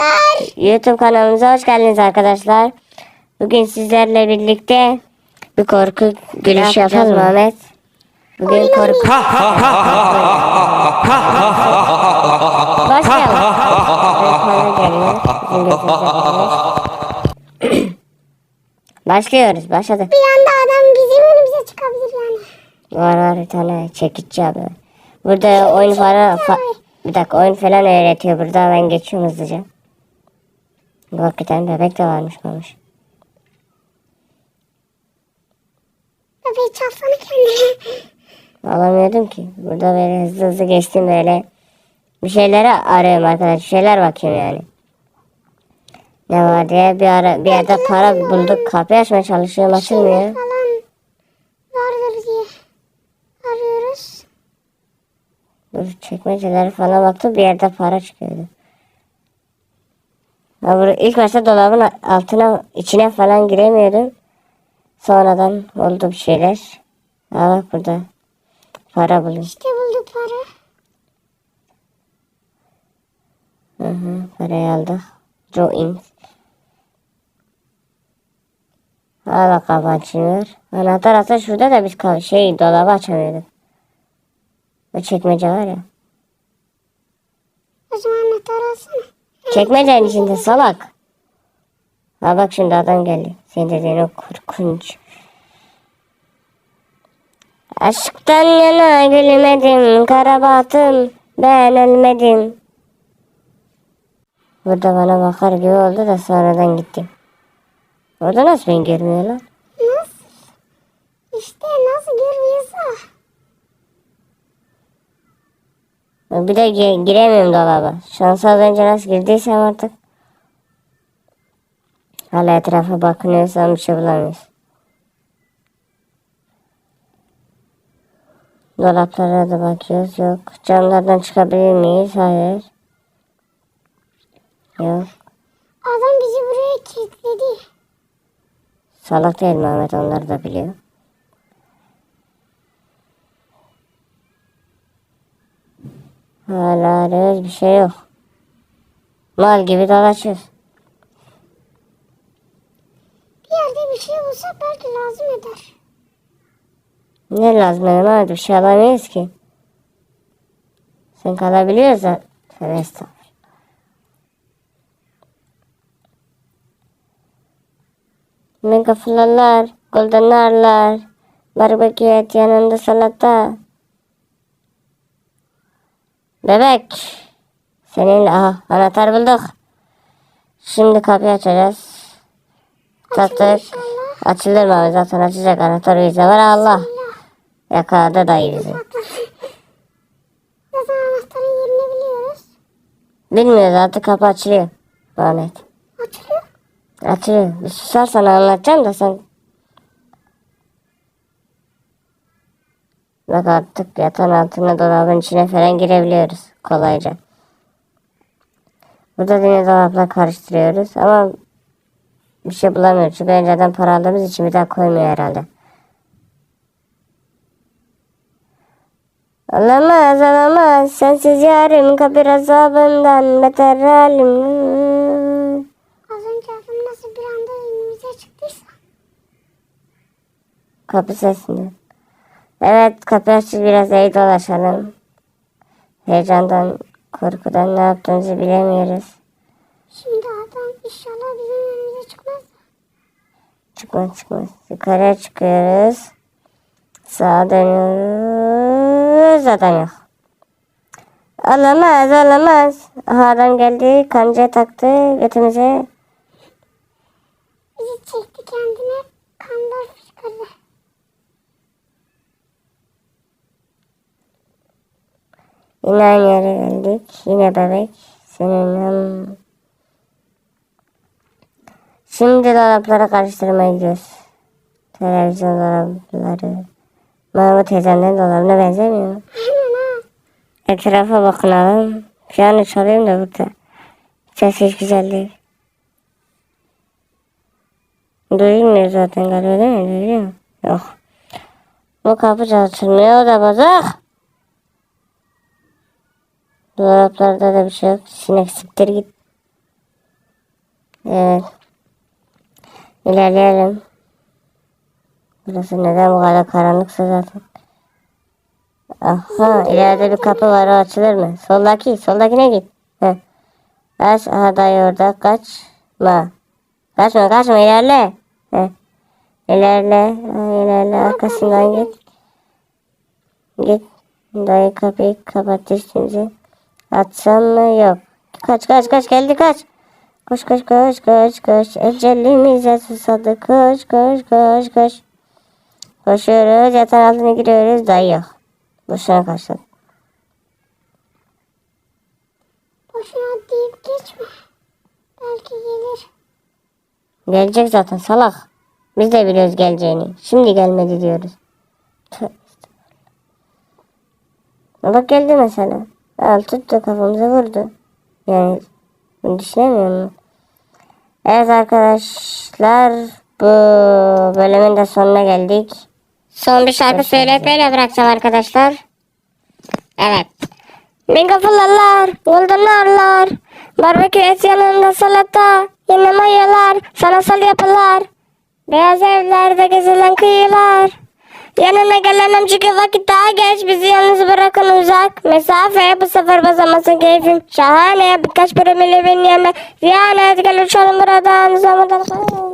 arkadaşlar. YouTube kanalımıza hoş geldiniz arkadaşlar. Bugün sizlerle birlikte bir korku gülüşü yapacağız Muhammed. Bugün korku... Başlayalım. Başlıyoruz. Başladık. Bir anda adam bizim önümüze çıkabilir yani. Var var bir tane çekici abi. Burada oyun falan... Fa bir dakika oyun falan öğretiyor burada. Ben geçiyorum hızlıca. Bir tane bebek de varmış olmuş. Bebeği çalsana kendine. Alamıyordum ki. Burada böyle hızlı hızlı geçtim böyle. Bir şeyleri arıyorum arkadaş. Bir şeyler bakıyorum yani. Ne var diye bir ara bir yerde para bulduk. Kapıyı açmaya çalışıyorum açılmıyor. Falan vardır diye arıyoruz. Dur çekmecelere falan baktım bir yerde para çıkıyordu. Ha, burada ilk başta dolabın altına içine falan giremiyordum. Sonradan oldu bir şeyler. Ha bak burada para buldum. İşte bulduk para. Hı hı, parayı aldık. Join. Hala kapı açılıyor. Anahtar aslında şurada da biz şey dolabı açamıyorduk. O çekmece var ya. O zaman anahtar alsana. Çekmecenin içinde salak. Ha bak şimdi adam geldi. Senin dediğin o korkunç. Aşktan yana gülmedim karabatım ben ölmedim. Burada bana bakar gibi oldu da sonradan gitti. Orada nasıl beni görmüyor lan? Nasıl? İşte nasıl görmüyorsa. Bir de gi- giremiyorum dolaba. Şansa az önce nasıl girdiysem artık. Hala etrafa bakınıyorsam bir şey bulamıyoruz. Dolaplara da bakıyoruz. Yok. Camlardan çıkabilir miyiz? Hayır. Yok. Adam bizi buraya kilitledi. Salak değil Mehmet onlar da biliyor. Hala arıyoruz bir şey yok. Mal gibi dolaşıyoruz. Bir yerde bir şey bulsak belki lazım eder. Ne lazım benim abi bir şey alamayız ki. Sen kalabiliyorsan. Tövbe estağfurullah. Megafularlar, goldenarlar, barbekü et yanında salata. Bebek. Senin aha anahtar bulduk. Şimdi kapıyı açacağız. Taktık. Açılır mı abi zaten açacak anahtar bizde var Allah. Yakaladı dayı bizi. Zaten anahtarın yerini biliyoruz. Bilmiyoruz artık kapı açılıyor. Ahmet. Açılıyor. Açılıyor. Bir susarsan anlatacağım da sen. Bak artık yatağın altına dolabın içine falan girebiliyoruz kolayca. Burada yine dolapla karıştırıyoruz ama bir şey bulamıyoruz. Çünkü önceden para aldığımız için bir daha koymuyor herhalde. Olamaz olamaz sensiz yarım kabir azabından beter halim. Az önce nasıl bir anda önümüze çıktıysa. Kapı sesinde. Evet kapı açık biraz iyi dolaşalım. Heyecandan, korkudan ne yaptığımızı bilemiyoruz. Şimdi adam inşallah bizim önümüze çıkmaz. Çıkmaz çıkmaz. Yukarıya çıkıyoruz. Sağa dönüyoruz. Adam yok. Olamaz olamaz. Aha adam geldi. Kancaya taktı götümüze. Bizi çekti kendine kanlar fışkırdı. Yine aynı yere geldik. Yine bebek. Senin Şimdi dolapları karıştırmaya gidiyoruz. Televizyon dolapları. Mahmut teyzemden dolabına benzemiyor mu? Etrafa bakınalım. Piyano çalıyorum da burada. Ses hiç güzel değil. Duyulmuyor zaten galiba değil mi? Duyuluyor mu? Yok. Bu kapı çalışmıyor da bozuk. Dolaplarda da bir şey yok. Sinek siktir git. Evet. İlerleyelim. Burası neden bu kadar karanlıksa zaten. Aha ileride bir kapı var o açılır mı? Soldaki soldakine git. Kaç aha dayı orada kaçma. Kaçma kaçma ilerle. Heh. İlerle ilerle arkasından git. Git. Dayı kapıyı kapattı şimdi. Atsam mı? Yok. Kaç kaç kaç geldi kaç. Koş koş koş koş koş. Ecelimize susadı. Koş koş koş koş. Koşuyoruz. Yatağın altına giriyoruz. Dayı yok. Boşuna kaçtın. Boşuna deyip geçme. Belki gelir. Gelecek zaten salak. Biz de biliyoruz geleceğini. Şimdi gelmedi diyoruz. Bak geldi mesela. Al tuttu kafamıza vurdu. Yani bunu düşünemiyor musun? Evet arkadaşlar bu bölümün de sonuna geldik. Son bir şarkı söyleyip böyle bırakacağım arkadaşlar. Evet. Megafolarlar, goldenarlar, barbekü et yanında salata, yine mayalar, sanatsal yapılar, beyaz evlerde gezilen kıyılar. Yanına gelemem çünkü vakit daha geç. Bizi yalnız bırakın uzak. Mesafe bu sefer bazamasın keyfim şahane. Birkaç bölüm ile beni yeme. Ziyanet gel uçalım buradan zamandan